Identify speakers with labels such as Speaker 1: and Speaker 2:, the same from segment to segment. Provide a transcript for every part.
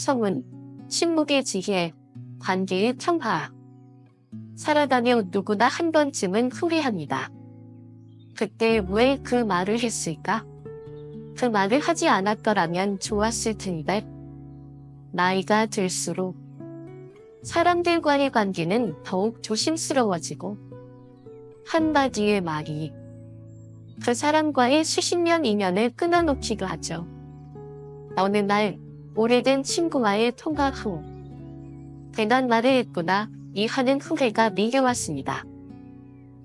Speaker 1: 성은, 침묵의 지혜, 관계의 평화. 살아가며 누구나 한 번쯤은 후회합니다. 그때 왜 그 말을 했을까? 그 말을 하지 않았더라면 좋았을 텐데. 나이가 들수록 사람들과의 관계는 더욱 조심스러워지고 한마디의 말이 그 사람과의 수십 년 인연을 끊어놓기도 하죠. 어느 날 오래된 친구와의 통화 후 괜한 말을 했구나 이 하는 후회가 밀려왔습니다.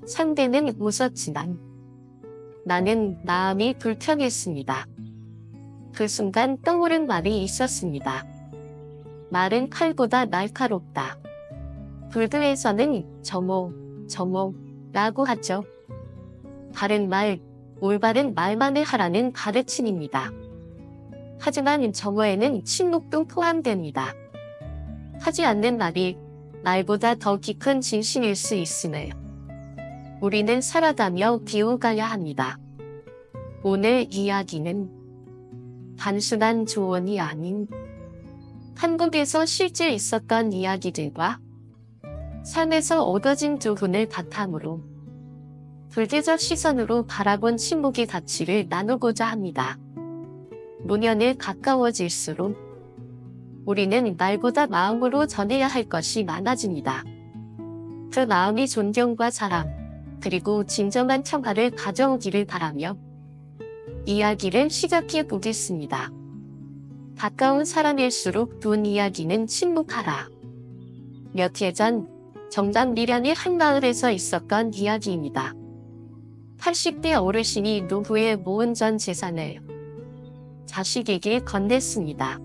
Speaker 1: 상대는 웃었지만 나는 마음이 불편했습니다. 그 순간 떠오른 말이 있었습니다. 말은 칼보다 날카롭다. 불교에서는 점호, 점호라고 하죠. 바른 말, 올바른 말만을 하라는 가르침입니다. 하지만 점호에는 침묵도 포함됩니다. 하지 않는 말이 말보다 더 깊은 진심일 수 있음을 우리는 살아가며 비워가야 합니다. 오늘 이야기는 단순한 조언이 아닌 한국에서 실제 있었던 이야기들과 삶에서 얻어진 교훈을 바탕으로 불교적 시선으로 바라본 침묵의 가치를 나누고자 합니다. 노년에 가까워질수록 우리는 말보다 마음으로 전해야 할 것이 많아집니다. 그 마음이 존경과 사랑, 그리고 진정한 평화를 가져오기를 바라며 이야기를 시작해 보겠습니다. 가까운 사람일수록 돈 이야기는 침묵하라. 몇 해 전 정당 밀양의 한 마을에서 있었던 이야기입니다. 80대 어르신이 노후에 모은 전 재산을 자식에게 건넸습니다.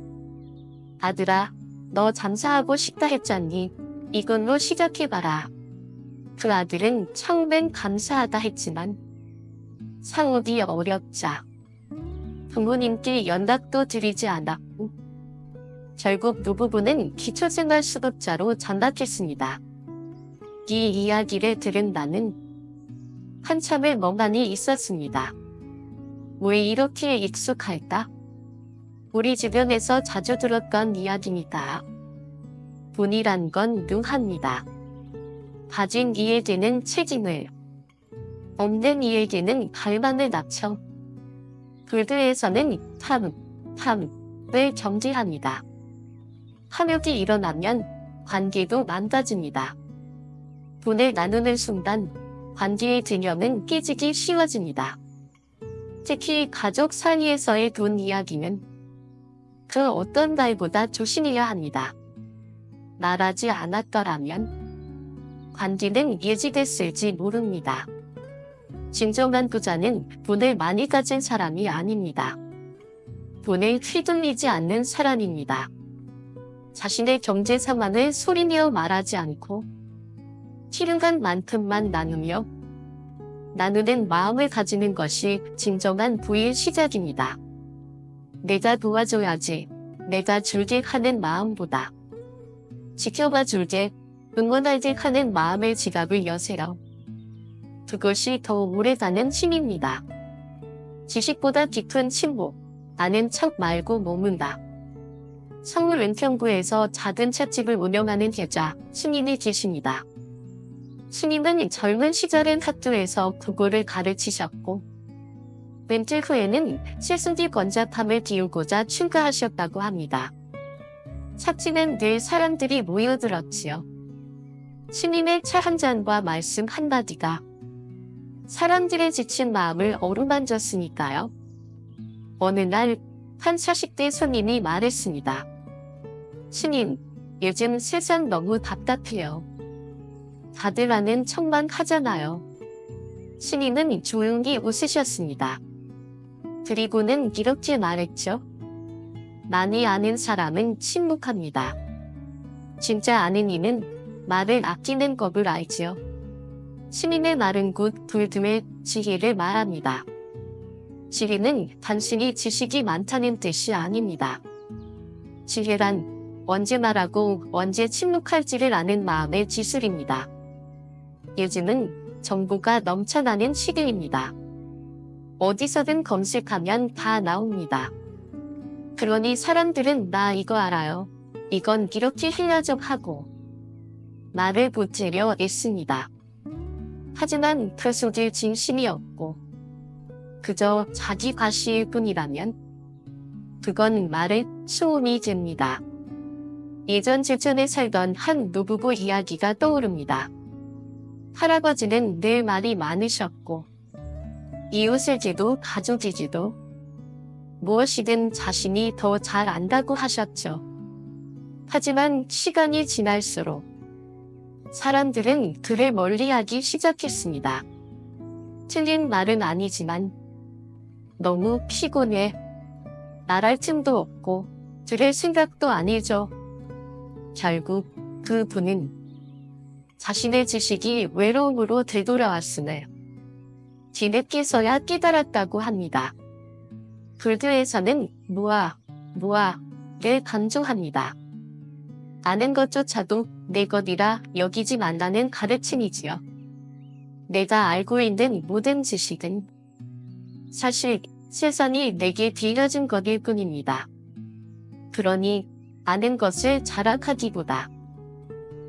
Speaker 1: 아들아, 너 장사하고 싶다 했잖니. 이걸로 시작해봐라. 그 아들은 처음엔 감사하다 했지만 상업이 어렵자 부모님께 연락도 드리지 않았고 결국 노부부는 기초생활 수급자로 전락했습니다. 이 이야기를 들은 나는 한참을 멍하니 있었습니다. 왜 이렇게 익숙할까? 우리 주변에서 자주 들었던 이야기입니다. 돈이란 건 누합니다. 가진 이에게는 책임을, 없는 이에게는 갈망을 낮춰 불교에서는 탐, 탐을 정지합니다. 탐욕이 일어나면 관계도 망가집니다. 돈을 나누는 순간 관계의 균형은 깨지기 쉬워집니다. 특히 가족 사이에서의 돈 이야기는 그 어떤 말보다 조심해야 합니다. 말하지 않았더라면 관계는 예지됐을지 모릅니다. 진정한 부자는 돈을 많이 가진 사람이 아닙니다. 돈을 휘둘리지 않는 사람입니다. 자신의 경제 상황을 소리내어 말하지 않고 필요한 만큼만 나누며 나누는 마음을 가지는 것이 진정한 부의 시작입니다. 내가 도와줘야지, 내가 줄게 하는 마음보다 지켜봐 줄게, 응원할게 하는 마음의 지갑을 여세요. 그것이 더 오래가는 힘입니다. 지식보다 깊은 침묵, 아는 척 말고 머문다. 서울 은평구에서 작은 찻집을 운영하는 계좌 스님이 계십니다. 스님은 젊은 시절엔 학교에서 국어를 가르치셨고 멘트 후에는 실순지 권자탐을 띄우고자 출가하셨다고 합니다. 찻집엔 늘 사람들이 모여들었지요. 스님의 차 한 잔과 말씀 한마디가 사람들의 지친 마음을 어루만졌으니까요. 어느 날 한 40대 손님이 말했습니다. 스님, 요즘 세상 너무 답답해요. 다들 아는 척만 하잖아요. 스님은 조용히 웃으셨습니다. 그리고는 이렇게 말했죠. 많이 아는 사람은 침묵합니다. 진짜 아는 이는 말을 아끼는 법을 알지요. 스님의 말은 곧 불듬의 지혜를 말합니다. 지혜는 단순히 지식이 많다는 뜻이 아닙니다. 지혜란 언제 말하고 언제 침묵할지를 아는 마음의 지술입니다. 요즘은 정보가 넘쳐나는 시대입니다. 어디서든 검색하면 다 나옵니다. 그러니 사람들은 나 이거 알아요. 이건 이렇게 해야죠 하고 말을 붙이려 했습니다. 하지만 그 속에 진심이었고 그저 자기 과시일 뿐이라면 그건 말의 소음이 됩니다. 예전 제천에 살던 한 노부부 이야기가 떠오릅니다. 할아버지는 늘 말이 많으셨고 이웃을지도 가족이지도 무엇이든 자신이 더 잘 안다고 하셨죠. 하지만 시간이 지날수록 사람들은 그를 멀리하기 시작했습니다. 틀린 말은 아니지만 너무 피곤해. 말할 틈도 없고 들을 생각도 아니죠. 결국 그 분은 자신의 지식이 외로움으로 되돌아왔음을 뒤늦게서야 깨달았다고 합니다. 불교에서는 무아, 무아를 강조합니다. 아는 것조차도 내 것이라 여기지 말라는 가르침이지요. 내가 알고 있는 모든 지식은 사실 세상이 내게 빌려준 것일 뿐입니다. 그러니 아는 것을 자랑하기보다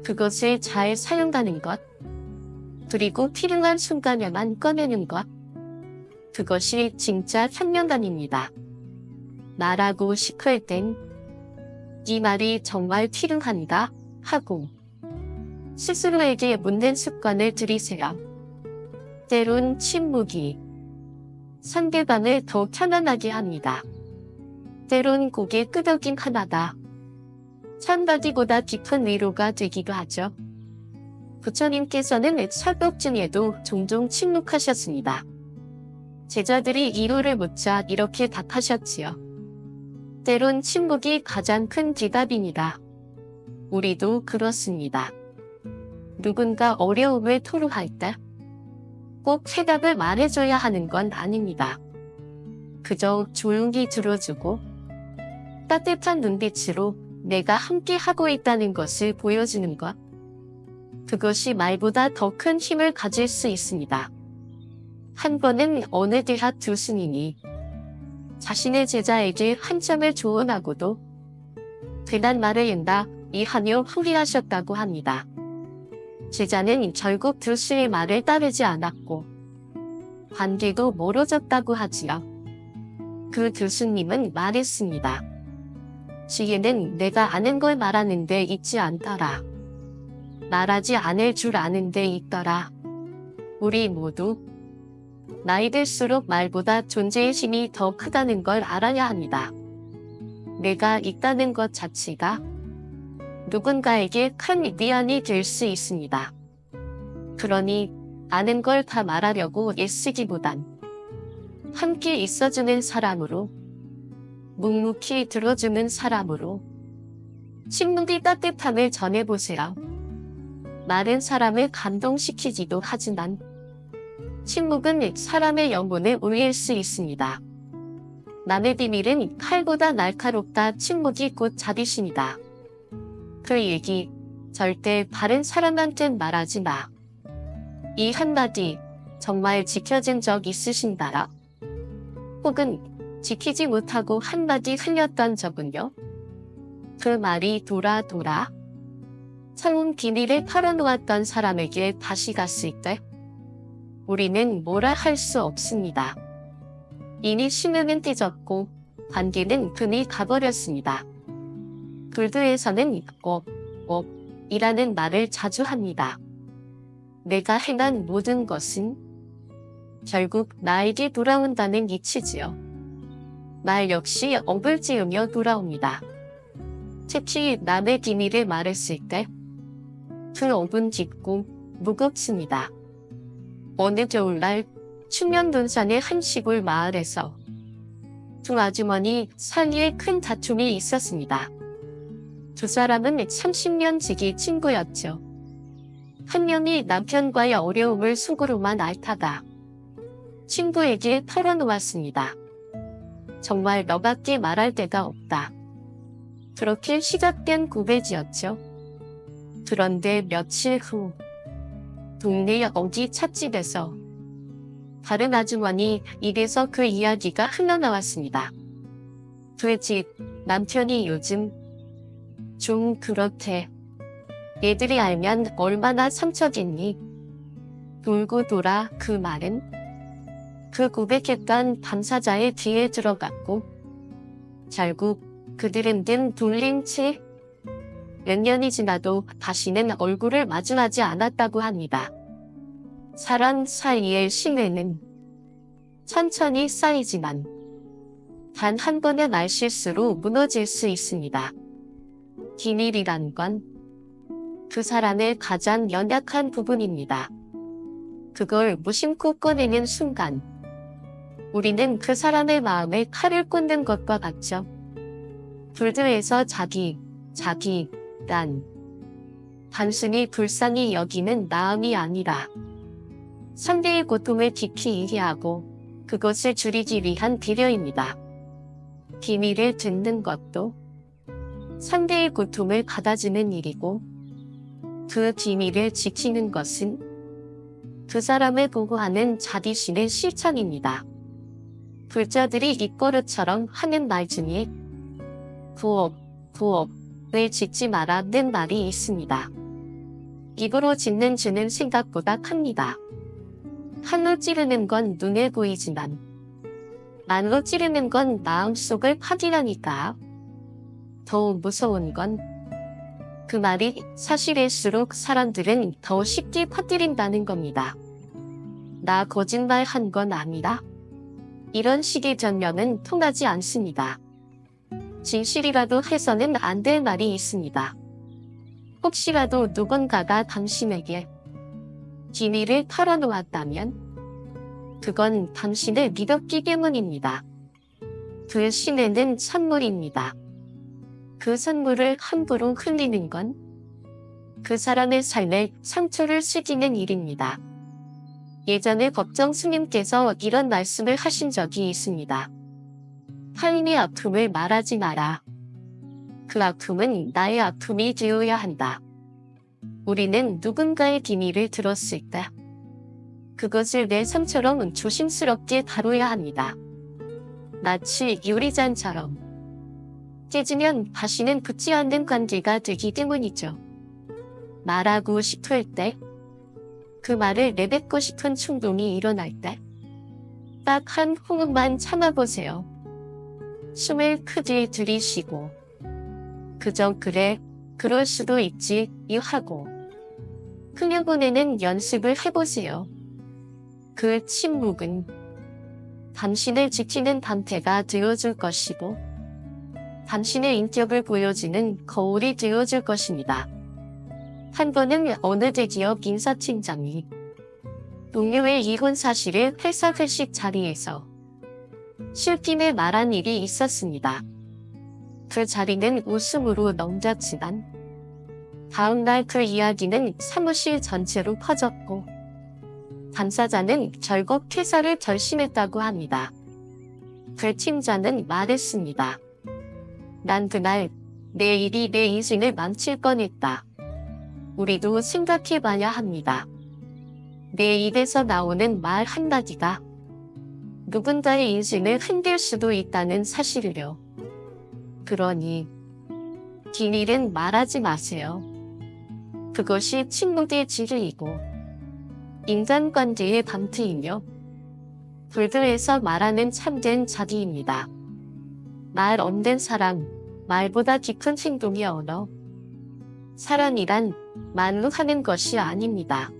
Speaker 1: 그것을 잘 사용하는 것, 그리고 필요한 순간에만 꺼내는 것, 그것이 진짜 현명감입니다. 말하고 싶을 땐 이 말이 정말 필요한가 하고 스스로에게 묻는 습관을 들이세요. 때론 침묵이 상대방을 더 편안하게 합니다. 때론 고개 끄덕임 하나다. 찬바디보다 깊은 위로가 되기도 하죠. 부처님께서는 설법 중에도 종종 침묵하셨습니다. 제자들이 이로를 묻자 이렇게 답하셨지요. 때론 침묵이 가장 큰 대답입니다. 우리도 그렇습니다. 누군가 어려움을 토로할 때 꼭 해답을 말해줘야 하는 건 아닙니다. 그저 조용히 들어주고 따뜻한 눈빛으로 내가 함께 하고 있다는 것을 보여주는 것. 그것이 말보다 더 큰 힘을 가질 수 있습니다. 한 번은 어느 대학 교수님이 자신의 제자에게 한참을 조언하고도 괜한 말을 한다 이하며 후리하셨다고 합니다. 제자는 결국 교수의 말을 따르지 않았고 관계도 멀어졌다고 하지요. 그 교수님은 말했습니다. 지혜는 내가 아는 걸 말하는데 있지 않더라. 말하지 않을 줄 아는데 있더라. 우리 모두 나이 들수록 말보다 존재의 힘이 더 크다는 걸 알아야 합니다. 내가 있다는 것 자체가 누군가에게 큰 위안이 될 수 있습니다. 그러니 아는 걸 다 말하려고 애쓰기보단 함께 있어주는 사람으로 묵묵히 들어주는 사람으로 침묵이 따뜻함을 전해보세요. 말은 사람을 감동시키지도 하지만 침묵은 사람의 영혼을 울릴 수 있습니다. 남의 비밀은 칼보다 날카롭다 침묵이 곧 자비심이다. 그 얘기 절대 바른 사람한텐 말하지 마. 이 한마디 정말 지켜진 적 있으신가요? 혹은 지키지 못하고 한마디 흘렸던 적은요? 그 말이 돌아 돌아 차운 비밀을 털어놓았던 사람에게 다시 갔을 때 우리는 뭐라 할 수 없습니다. 이미 신명은 띠졌고 관계는 금이 가버렸습니다. 불교에서는 꼭, 꼭 이라는 말을 자주 합니다. 내가 행한 모든 것은 결국 나에게 돌아온다는 이치지요. 말 역시 업을 지으며 돌아옵니다. 특히 남의 비밀을 말했을 때그 업은 짙고 무겁습니다. 어느 겨울날 충명둔산의 한 시골 마을에서 두 아주머니 사이에 큰 다툼이 있었습니다. 두 사람은 30년 지기 친구였죠. 한 명이 남편과의 어려움을 속으로만 앓다가 친구에게 털어놓았습니다. 정말 너밖에 말할 데가 없다. 그렇게 시작된 고백이었죠. 그런데 며칠 후 동네 어디 찻집에서 다른 아주머니 입에서 그 이야기가 흘러나왔습니다. 돼지, 남편이 요즘 좀 그렇대. 애들이 알면 얼마나 상처겠니? 돌고 돌아 그 말은 그 고백했던 당사자의 뒤에 들어갔고 결국 그들은 등 돌린 채몇 년이 지나도 다시는 얼굴을 마주하지 않았다고 합니다. 사람 사이의 신뢰는 천천히 쌓이지만 단 한 번의 말실수로 무너질 수 있습니다. 기밀이란 건 그 사람의 가장 연약한 부분입니다. 그걸 무심코 꺼내는 순간 우리는 그 사람의 마음에 칼을 꽂는 것과 같죠. 불드에서 자기, 자기, 난 단순히 불쌍히 여기는 마음이 아니라 상대의 고통을 깊이 이해하고 그것을 줄이기 위한 배려입니다. 비밀을 듣는 것도 상대의 고통을 받아주는 일이고 그 비밀을 지키는 것은 그 사람을 보호하는 자비심의 실천입니다. 불자들이 입버릇처럼 하는 말 중에 부업, 부업을 짓지 마라는 말이 있습니다. 입으로 짓는 주는 생각보다 큽니다. 칼로 찌르는 건 눈에 보이지만 말로 찌르는 건 마음속을 파괴하니까 더 무서운 건 그 말이 사실일수록 사람들은 더 쉽게 퍼뜨린다는 겁니다. 나 거짓말 한 건 아니다. 이런 식의 변명은 통하지 않습니다. 진실이라도 해서는 안 될 말이 있습니다. 혹시라도 누군가가 당신에게 비밀을 털어놓았다면 그건 당신을 믿었기 때문입니다. 그 신에는 선물입니다. 그 선물을 함부로 흘리는 건 그 사람의 삶에 상처를 새기는 일입니다. 예전에 법정 스님께서 이런 말씀을 하신 적이 있습니다. 타인의 아픔을 말하지 마라. 그 아픔은 나의 아픔이 되어야 한다. 우리는 누군가의 비밀을 들었을 때 그것을 내 삶처럼 조심스럽게 다뤄야 합니다. 마치 유리잔처럼 깨지면 다시는 붙지 않는 관계가 되기 때문이죠. 말하고 싶을 때, 그 말을 내뱉고 싶은 충동이 일어날 때, 딱 한 호흡만 참아보세요. 숨을 크게 들이쉬고, 그저 그래, 그럴 수도 있지, 이 하고, 흘려보내는 연습을 해보세요. 그 침묵은 당신을 지키는 단태가 되어줄 것이고, 당신의 인격을 보여주는 거울이 되어줄 것입니다. 한 번은 어느 대기업 인사팀장이 동료의 이혼 사실을 회사 회식 자리에서 실팀에 말한 일이 있었습니다. 그 자리는 웃음으로 넘겼지만 다음날 그 이야기는 사무실 전체로 퍼졌고 당사자는 결국 퇴사를 결심했다고 합니다. 그 팀장은 말했습니다. 난 그날 내 일이 내 인생을 망칠 뻔했다. 우리도 생각해 봐야 합니다. 내 입에서 나오는 말 한마디가 누군가의 인생을 흔들 수도 있다는 사실을요. 그러니 비밀은 말하지 마세요. 그것이 침묵의 진리이고 인간관계의 밤트이며 불교에서 말하는 참된 자기입니다. 말 없는 사랑, 말보다 깊은 행동이 언어. 사랑이란 말로 하는 것이 아닙니다.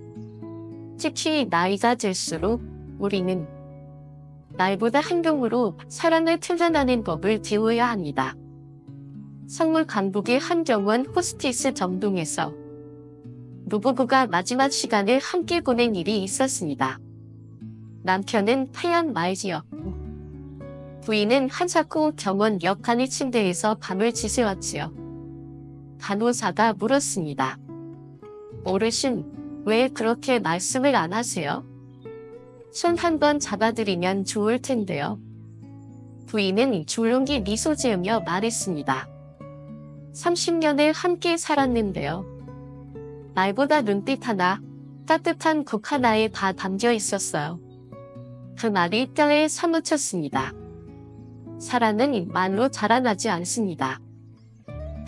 Speaker 1: 특히 나이가 들수록 우리는 말보다 행동으로 사랑을 표현하는 법을 배워야 합니다. 성물 강북의 한정원 호스티스 정동에서 노부부가 마지막 시간을 함께 보낸 일이 있었습니다. 남편은 하얀 말지였고 부인은 한사코 병원 옆칸의 침대에서 밤을 지새웠지요. 간호사가 물었습니다. 어르신, 왜 그렇게 말씀을 안 하세요? 손 한 번 잡아드리면 좋을 텐데요. 부인은 조용히 미소 지으며 말했습니다. 30년을 함께 살았는데요. 말보다 눈빛 하나, 따뜻한 곡 하나에 다 담겨 있었어요. 그 말이 뼈에 사무쳤습니다. 사랑은 말로 자라나지 않습니다.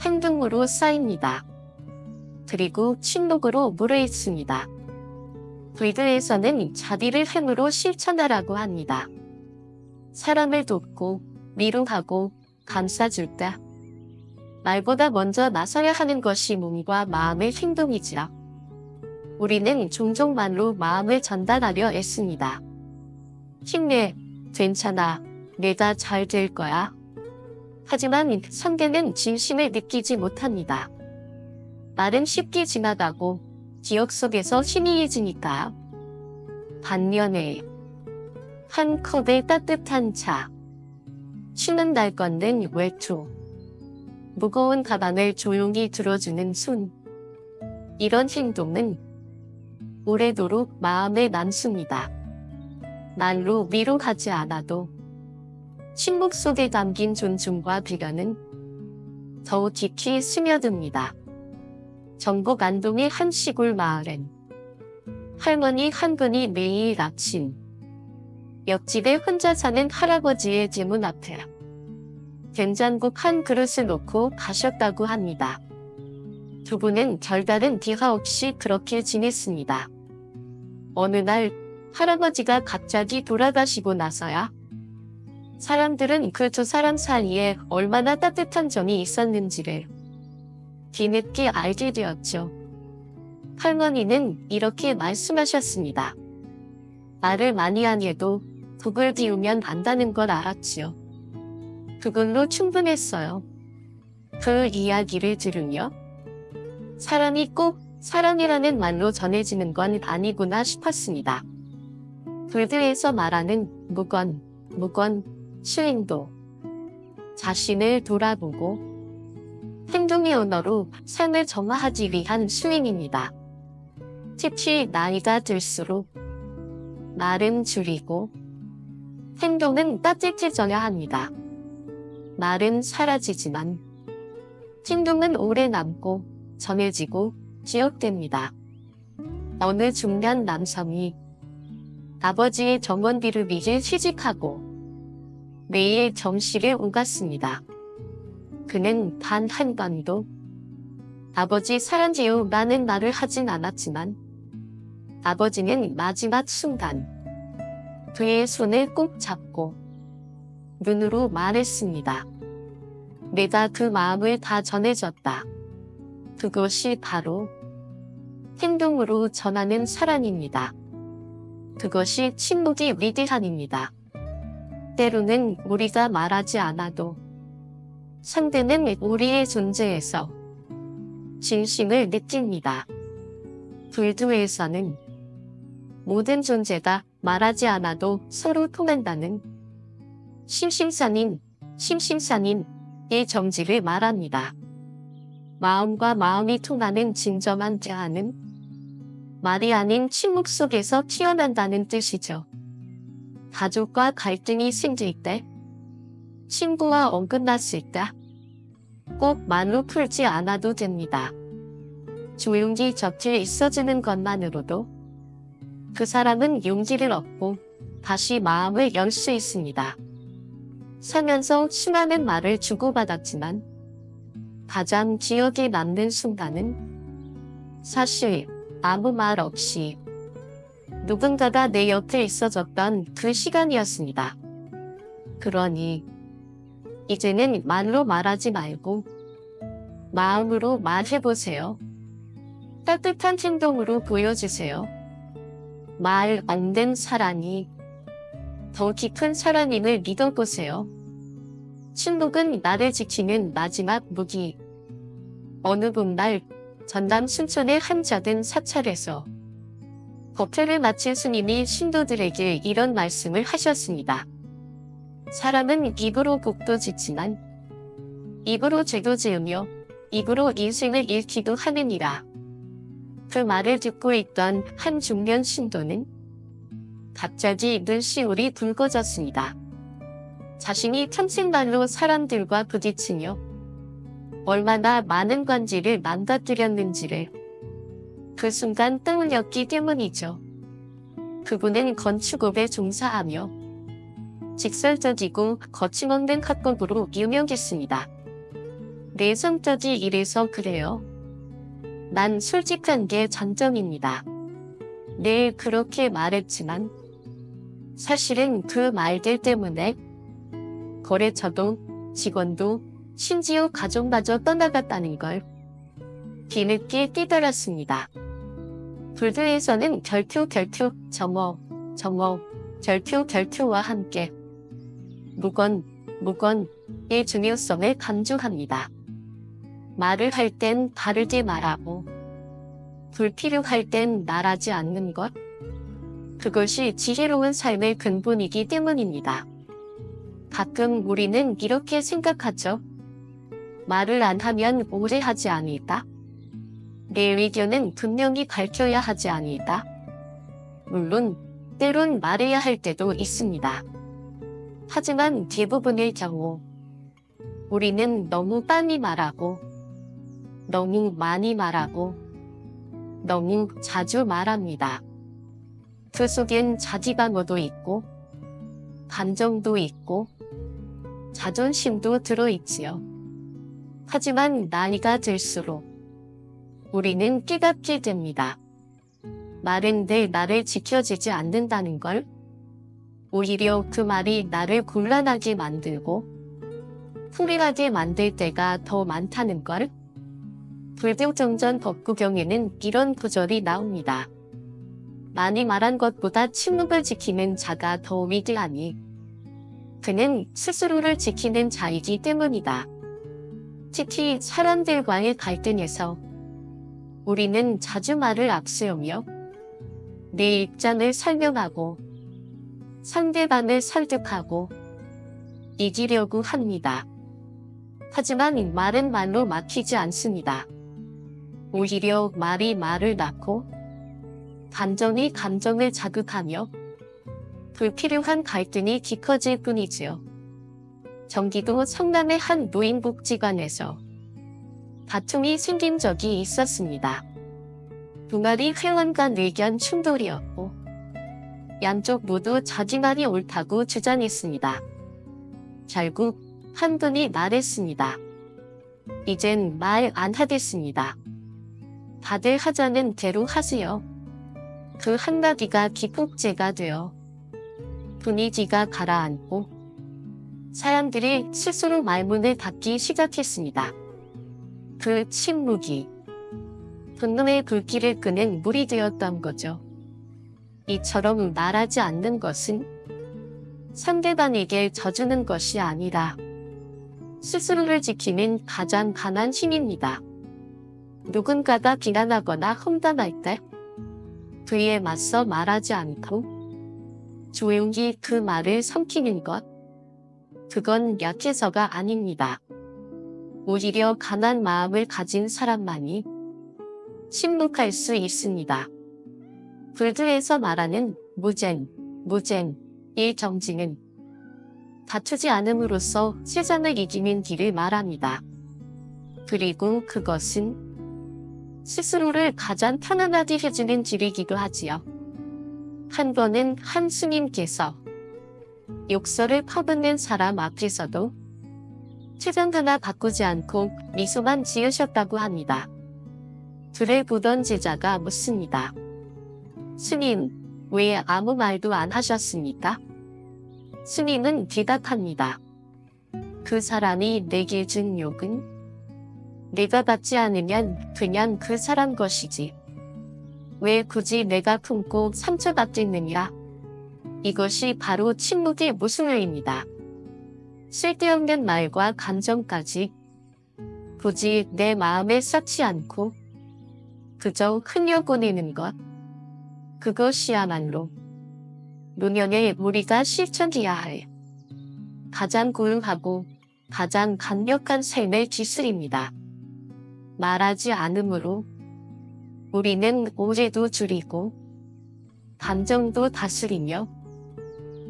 Speaker 1: 행동으로 쌓입니다. 그리고 침묵으로 무르익습니다. 불교에서는 자비를 행으로 실천하라고 합니다. 사람을 돕고 위로하고 감싸줄 때 말보다 먼저 나서야 하는 것이 몸과 마음의 행동이지요. 우리는 종종 말로 마음을 전달하려 애씁니다. 힘내, 괜찮아, 내가 잘 될 거야. 하지만 성대는 진심을 느끼지 못합니다. 말은 쉽게 지나가고 기억 속에서 희미해지니까. 반면에 한 컵의 따뜻한 차, 쉬는 날 걷는 외투, 무거운 가방을 조용히 들어주는 손. 이런 행동은 오래도록 마음에 남습니다. 말로 위로하지 않아도 침묵 속에 담긴 존중과 배려는 더욱 깊이 스며듭니다. 전북 안동의 한 시골 마을엔 할머니 한 분이 매일 아침 옆집에 혼자 사는 할아버지의 집문 앞에 된장국 한 그릇을 놓고 가셨다고 합니다. 두 분은 별다른 비하 없이 그렇게 지냈습니다. 어느 날 할아버지가 갑자기 돌아가시고 나서야 사람들은 그두 사람 사이에 얼마나 따뜻한 정이 있었는지를 뒤늦게 알게 되었죠. 할머니는 이렇게 말씀하셨습니다. 말을 많이 안 해도 독을 비우면 안다는 걸 알았지요. 그걸로 충분했어요. 그 이야기를 들으며 사람이 꼭 사랑이라는 말로 전해지는 건 아니구나 싶었습니다. 불교에서 말하는 무건, 무건, 수행도 자신을 돌아보고 행동의 언어로 삶을 정화하기 위한 수행입니다. 특히 나이가 들수록 말은 줄이고 행동은 따뜻해져야 합니다. 말은 사라지지만 행동은 오래 남고 전해지고 기억됩니다. 어느 중년 남성이 아버지의 정원비를 위해 취직하고 매일 점심을 오갔습니다. 그는 단 한 번도 아버지 사랑해요 라는 말을 하진 않았지만 아버지는 마지막 순간 그의 손을 꼭 잡고 눈으로 말했습니다. 내가 그 마음을 다 전해줬다. 그것이 바로 행동으로 전하는 사랑입니다. 그것이 침묵이 위대한입니다. 때로는 우리가 말하지 않아도 상대는 우리의 존재에서 진심을 느낍니다. 불교에서는 모든 존재가 말하지 않아도 서로 통한다는 심심산인, 심심산인 의 정지를 말합니다. 마음과 마음이 통하는 진정한 대화는 말이 아닌 침묵 속에서 튀어난다는 뜻이죠. 가족과 갈등이 생길 때, 친구와 엉끝났을 때, 꼭 말로 풀지 않아도 됩니다. 조용히 곁에 있어주는 것만으로도 그 사람은 용기를 얻고 다시 마음을 열 수 있습니다. 살면서 수많은 말을 주고받았지만 가장 기억에 남는 순간은 사실 아무 말 없이 누군가가 내 옆에 있어줬던 그 시간이었습니다. 그러니 이제는 말로 말하지 말고 마음으로 말해보세요. 따뜻한 행동으로 보여주세요. 말 안 된 사랑이 더 깊은 사랑임을 믿어보세요. 침묵은 나를 지키는 마지막 무기. 어느 봄날 전남 순천의 한 작은 사찰에서 법회를 마친 스님이 신도들에게 이런 말씀을 하셨습니다. 사람은 입으로 복도 짓지만 입으로 죄도 지으며 입으로 인생을 잃기도 하느니라. 그 말을 듣고 있던 한 중년 신도는 갑자기 눈시울이 붉어졌습니다. 자신이 평생말로 사람들과 부딪히며 얼마나 많은 관지를 망가뜨렸는지를 그 순간 떠올렸기 때문이죠. 그분은 건축업에 종사하며 직설적이고 거침없는 학법으로 유명했습니다. 내 성격이 이래서 그래요. 난 솔직한 게 장점입니다. 네, 그렇게 말했지만 사실은 그 말들 때문에 거래처도 직원도 심지어 가족마저 떠나갔다는 걸 뒤늦게 깨달았습니다. 불교에서는 결투 결투 정어 정어 결투 결투와 함께 무건 무건의 중요성을 강조합니다. 말을 할 땐 바르지 말하고 불필요할 땐 말하지 않는 것 그것이 지혜로운 삶의 근본이기 때문입니다. 가끔 우리는 이렇게 생각하죠. 말을 안 하면 오래 하지 아니다. 내 의견은 분명히 밝혀야 하지 아니다. 물론 때론 말해야 할 때도 있습니다. 하지만 대부분의 경우 우리는 너무 빨리 말하고 너무 많이 말하고 너무 자주 말합니다. 그 속엔 자기방어도 있고 감정도 있고 자존심도 들어있지요. 하지만 나이가 들수록 우리는 깨닫게 됩니다. 말은 내 나를 지켜주지 않는다는 걸 오히려 그 말이 나를 곤란하게 만들고 후회하게 만들 때가 더 많다는 걸 불교정전 법구경에는 이런 구절이 나옵니다. 많이 말한 것보다 침묵을 지키는 자가 더 위대하니 그는 스스로를 지키는 자이기 때문이다. 특히 사람들과의 갈등에서 우리는 자주 말을 앞세우며 내 입장을 설명하고 상대방을 설득하고 이기려고 합니다. 하지만 말은 말로 막히지 않습니다. 오히려 말이 말을 낳고 감정이 감정을 자극하며 불필요한 갈등이 깊어질 뿐이지요. 경기도 성남의 한 노인복지관에서 다툼이 생긴 적이 있었습니다. 두 마리 회원 간 의견 충돌이었고 양쪽 모두 자기 말이 옳다고 주장했습니다. 결국 한 분이 말했습니다. 이젠 말 안 하겠습니다. 다들 하자는 대로 하세요. 그 한마디가 기폭제가 되어 분위기가 가라앉고 사람들이 스스로 말문을 닫기 시작했습니다. 그 침묵이 분노의 불길을 끄는 물이 되었던 거죠. 이처럼 말하지 않는 것은 상대방에게 져주는 것이 아니라 스스로를 지키는 가장 강한 힘입니다. 누군가가 비난하거나 험담할 때 그에 맞서 말하지 않고 조용히 그 말을 삼키는 것 그건 약해서가 아닙니다. 오히려 강한 마음을 가진 사람만이 침묵할 수 있습니다. 불교에서 말하는 무쟁, 무쟁의 정지는 다투지 않음으로써 세상을 이기는 길을 말합니다. 그리고 그것은 스스로를 가장 편안하게 해주는 길이기도 하지요. 한 번은 한 스님께서 욕설을 퍼붓는 사람 앞에서도 최장 하나 바꾸지 않고 미소만 지으셨다고 합니다. 불을 보던 제자가 묻습니다. 스님, 왜 아무 말도 안 하셨습니까? 스님은 대답합니다. 그 사람이 내게 준 욕은 내가 받지 않으면 그냥 그 사람 것이지. 왜 굳이 내가 품고 상처받겠느냐? 이것이 바로 침묵의 모순의입니다. 쓸데없는 말과 감정까지 굳이 내 마음에 쌓지 않고 그저 흘려보내는 것. 그것이야말로 노년에 우리가 실천해야 할 가장 고유하고 가장 강력한 삶의 기술입니다. 말하지 않으므로 우리는 오해도 줄이고 감정도 다스리며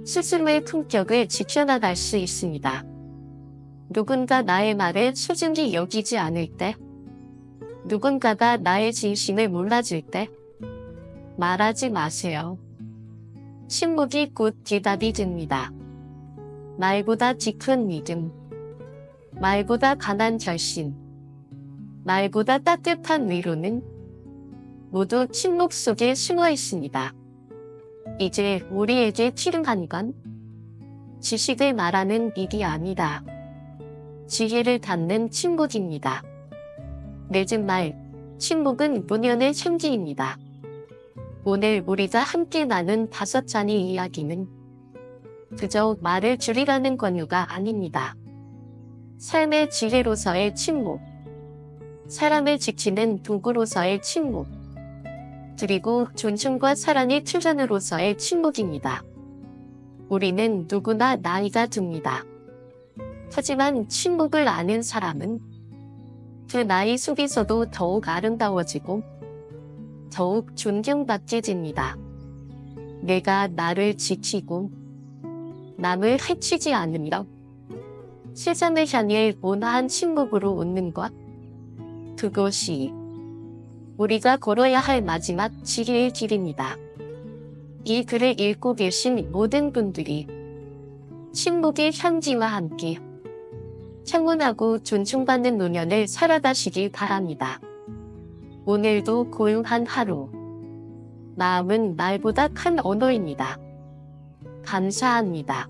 Speaker 1: 스스로의 품격을 지켜나갈 수 있습니다. 누군가 나의 말을 소중히 여기지 않을 때, 누군가가 나의 진심을 몰라줄 때, 말하지 마세요. 침묵이 곧 대답이 됩니다. 말보다 짙은 믿음, 말보다 강한 결심, 말보다 따뜻한 위로는 모두 침묵 속에 숨어 있습니다. 이제 우리에게 필요한 건 지식을 말하는 일이 아니다. 지혜를 닫는 침묵입니다. 늦은 말, 침묵은 문연의 현지입니다. 오늘 우리가 함께 나눈 다섯 잔의 이야기는 그저 말을 줄이라는 권유가 아닙니다. 삶의 지혜로서의 침묵, 사람을 지키는 도구로서의 침묵, 그리고 존중과 사랑의 투전으로서의 침묵입니다. 우리는 누구나 나이가 듭니다. 하지만 침묵을 아는 사람은 그 나이 속에서도 더욱 아름다워지고 더욱 존경받게 됩니다. 내가 나를 지키고 남을 해치지 않으며 세상을 향해 온화한 침묵으로 웃는 것 그것이 우리가 걸어야 할 마지막 지혜의 길입니다. 이 글을 읽고 계신 모든 분들이 침묵의 향기와 함께 청운하고 존중받는 노년을 살아가시길 바랍니다. 오늘도 고요한 하루. 마음은 말보다 큰 언어입니다. 감사합니다.